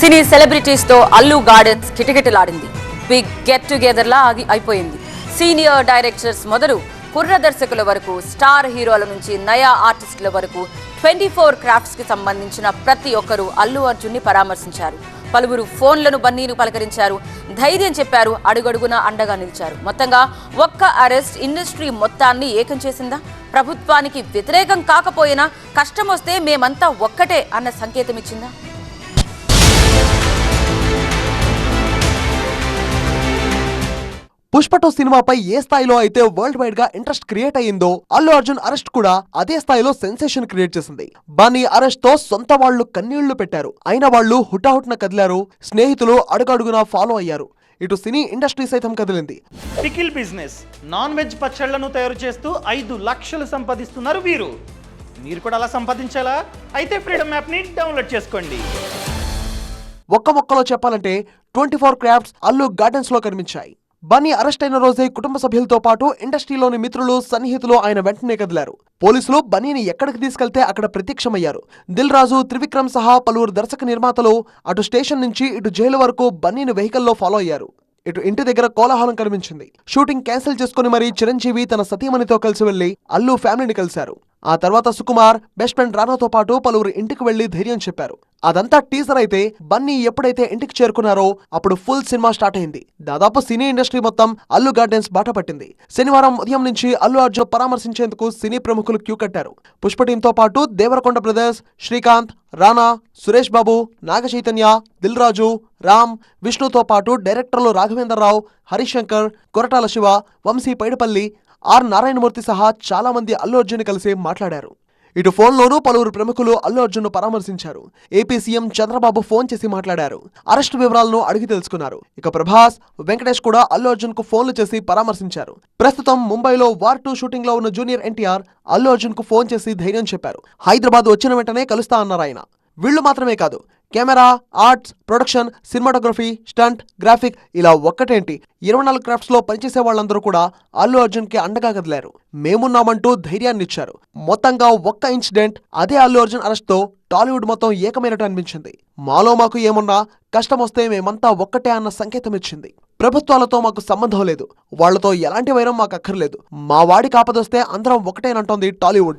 సినీ సెలబ్రిటీస్తో అల్లు గార్డెన్స్ కిటకిటలాడింది. Big get together లా ఆగి అయిపోయింది. సీనియర్ డైరెక్టర్స్ మొదలు కుర్ర దర్శకుల వరకు స్టార్ హీరోల నుంచి నయా ఆర్టిస్టుల వరకు ట్వంటీ ఫోర్ క్రాఫ్ట్స్కి సంబంధించిన ప్రతి ఒక్కరూ అల్లు అర్జున్ని పరామర్శించారు. పలువురు ఫోన్లను బన్నీలు పలకరించారు. ధైర్యం చెప్పారు. అడుగడుగున అండగా నిలిచారు. మొత్తంగా ఒక్క అరెస్ట్ ఇండస్ట్రీ మొత్తాన్ని ఏకం చేసిందా? ప్రభుత్వానికి వ్యతిరేకం కాకపోయినా కష్టం వస్తే మేమంతా ఒక్కటే అన్న సంకేతం ఇచ్చిందా పుష్ప టూ సినిమాపై ఏ స్థాయిలో అయితే వరల్డ్ వైడ్గా ఇంట్రెస్ట్ క్రియేట్ అయ్యిందో అల్లు అర్జున్ అరెస్ట్ కూడా అదే స్థాయిలో సెన్సేషన్ క్రియేట్ చేసింది. బన్నీ అరెస్ట్తో సొంత వాళ్ళు కన్నీళ్ళు పెట్టారు. అయిన వాళ్ళు హుటాహుటిన కదిలారు స్నేహితులు అడుగడుగునా ఫాలో అయ్యారు. ఇటు సినీ ఇండస్ట్రీ సైతం కదిలింది. పికిల్ బిజినెస్ నాన్ వెజ్ పచ్చళ్ళను తయారు చేస్తూ ఐదు లక్షలు సంపాదిస్తున్నారు వీరు. మీరు కూడా అలా సంపాదించాలా? అయితే ఫ్రీడమ్ యాప్ని డౌన్లోడ్ చేసుకోండి. ఒక్క మొక్కలో చెప్పాలంటే ట్వంటీ ఫోర్ క్రాఫ్ట్స్ అల్లు గార్డెన్స్లో కనిపించాయి. బన్నీ అరెస్ట్ అయిన రోజే కుటుంబ సభ్యులతో పాటు ఇండస్ట్రీలోని మిత్రులు సన్నిహితులు ఆయన వెంటనే కదిలారు. పోలీసులు బన్నీని ఎక్కడికి తీసుకెళ్తే అక్కడ ప్రత్యక్షమయ్యారు. దిల్ రాజు త్రివిక్రమ్ సహా పలువురు దర్శక నిర్మాతలు అటు స్టేషన్ నుంచి ఇటు జైలు వరకు బన్నీని వెహికల్లో ఫాలో అయ్యారు. ఇటు ఇంటి దగ్గర కోలాహలం కనిపించింది షూటింగ్ క్యాన్సిల్ చేసుకుని మరీ చిరంజీవి తన సతీమణితో కలిసి వెళ్ళి అల్లు ఫ్యామిలీని కలిశారు. ఆ తర్వాత సుకుమార్ బెస్ట్ ఫ్రెండ్ రానాతో పాటు పలువురు ఇంటికి వెళ్ళి ధైర్యం చెప్పారు. అదంతా టీజర్ అయితే బన్నీ ఎప్పుడైతే ఇంటికి చేరుకున్నారో అప్పుడు ఫుల్ సినిమా స్టార్ట్ అయింది. దాదాపు సినీ ఇండస్ట్రీ మొత్తం అల్లు గార్డెన్స్ బాట పట్టింది. శనివారం ఉదయం నుంచి అల్లు అర్జున్ పరామర్శించేందుకు సినీ ప్రముఖులు క్యూ కట్టారు. పుష్ప టీంతో పాటు దేవరకొండ బ్రదర్స్ శ్రీకాంత్ రానా సురేష్ బాబు నాగ చైతన్య దిల్ రాజు రామ్ విష్ణుతో పాటు డైరెక్టర్లు రాఘవేంద్రరావు హరిశంకర్ కొరటాల శివ వంశీ పైడిపల్లి ఆర్ నారాయణమూర్తి సహా చాలామంది అల్లు అర్జున్ కలిసి మాట్లాడారు. ఇటు ఫోన్లోనూ పలువురు ప్రముఖులు అల్లు అర్జున్ను పరామర్శించారు. ఏపీ సీఎం చంద్రబాబు ఫోన్ చేసి మాట్లాడారు. అరెస్టు వివరాలను అడిగి తెలుసుకున్నారు. ఇక ప్రభాస్ వెంకటేష్ కూడా అల్లు అర్జున్కు ఫోన్లు చేసి పరామర్శించారు. ప్రస్తుతం ముంబైలో వార్ టూ షూటింగ్లో ఉన్న జూనియర్ ఎన్టీఆర్ అల్లు అర్జున్కు ఫోన్ చేసి ధైర్యం చెప్పారు. హైదరాబాద్ వచ్చిన వెంటనే కలుస్తా అన్నారు ఆయన. వీళ్ళు మాత్రమే కాదు camera arts production cinematography stunt graphic ఇలా ఒక్కటేంటి? ఇరవై నాలుగు క్రాఫ్ట్స్లో పనిచేసే వాళ్ళందరూ కూడా అల్లు అర్జున్కి అండగా కదిలారు. మేమున్నామంటూ ధైర్యాన్ని ఇచ్చారు. మొత్తంగా ఒక్క ఇన్సిడెంట్ అదే అల్లు అర్జున్ అరెస్ట్తో టాలీవుడ్ మొత్తం ఏకమైనట్టు అనిపించింది. మాలో మాకు ఏమున్నా కష్టం వస్తే మేమంతా ఒక్కటే అన్న సంకేతం ఇచ్చింది. ప్రభుత్వాలతో మాకు సంబంధం లేదు. వాళ్ళతో ఎలాంటి వైరం మాకు అక్కర్లేదు. మా వాడి కాపదొస్తే అందరం ఒకటేనంటోంది టాలీవుడ్.